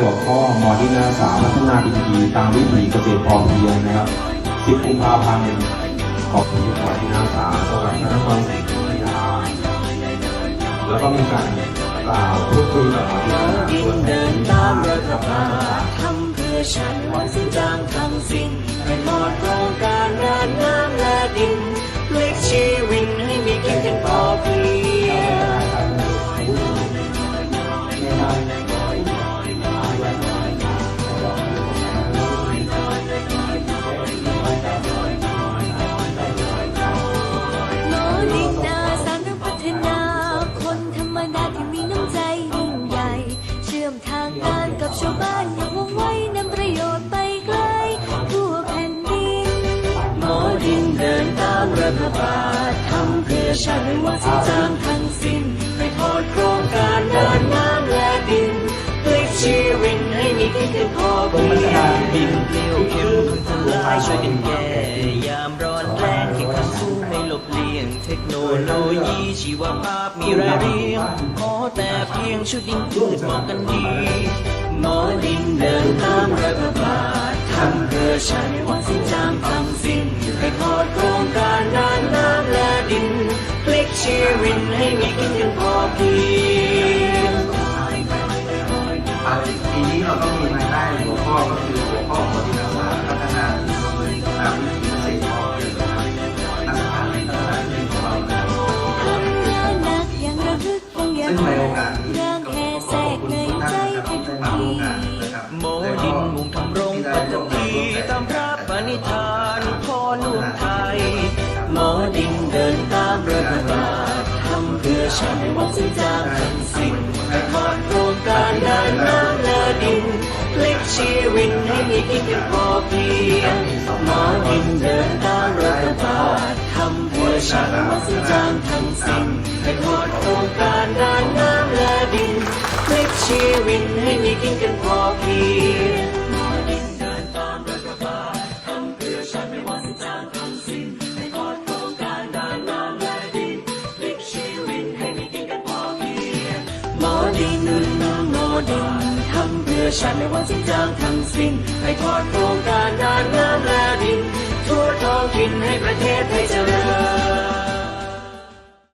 หัวข้อมอที่นาสาพัฒนาดินดีตามวิถีเกษตรพอเพียงนะครับ 10 กุมภาพันธ์ขอบคุณมอที่นาสาจังหวัดพระนครศรีอยุธยาแล้วก็มีการกล่าวพูดคุยกับมอที่นาสาดิส่วนแทเดินนที่ตามรัฐางบาทำเพื่อฉันวันสิ้นจางทำสิ่งให้หมดโครงการด้ ชาวบ้านอย่างว่องไวนำประโยชน์ไปไกลทั่วแผ่นดินหมอดินเดินตามรัฐบาลทำเพื่อชาติไม่ว่าสิ้นจางทั้งสิ้นให้ถอดโครงการด้านน้ำและดินพลิกชีวิตให้มีกินกันพอเพียงดินเปรี้ยวเค็มทุกทลายช่วยกันแก้ยามร้อนแรงแข่งขันสู้ไม่หลบเลี่ยงเทคโนโลยีชีวภาพมีรายเรียงขอแต่เพียงชุดดินพืชเหมาะกันดี อชาติไม่ว่าสิ้นจางทั้งสิ้นให้ถอดโครงการด้านน้ำและดินพลิกชีวิตให้มีกินกันพอเพียงปีนี้เราต้องมีรายได้หัวข้อก็คือหัวข้อของที่นักศึกษาพัฒนาตามวิถีเกษตรพอเพียงนะครับนักศึกษาในพัฒนาที่ของเรานะครับทำงานหนักอย่างระทึกคงยังซึ่งในโอกาสนี้ร่ก็แค่ขอบคุณทุกท่านนะครับทันที่ได้มาร่วมงานนะครับโมดิน หมอดินเดินตามรัฐบาลทำเพื่อชาติไม่ว่าสิ้นจางทั้งสิ้นให้ถอดโครงการด้านน้ำและดินพลิกชีวิตให้มีกินกันพอเพียงหมอดินเดินตามรัฐบาลทำเพื่อชาติไม่ว่าสิ้นจางทั้งสิ้นให้ถอดโครงการด้านน้ำและดินพลิกชีวิตให้มีกินกันพอเพียง ดินหมอดินทำเพื่อชาติไม่ว่าสิ้นจางทั้งสิ้นให้ทอดโครงการด้านงามและดินทั่วท้องถิ่นให้ประเทศไทยเจริญ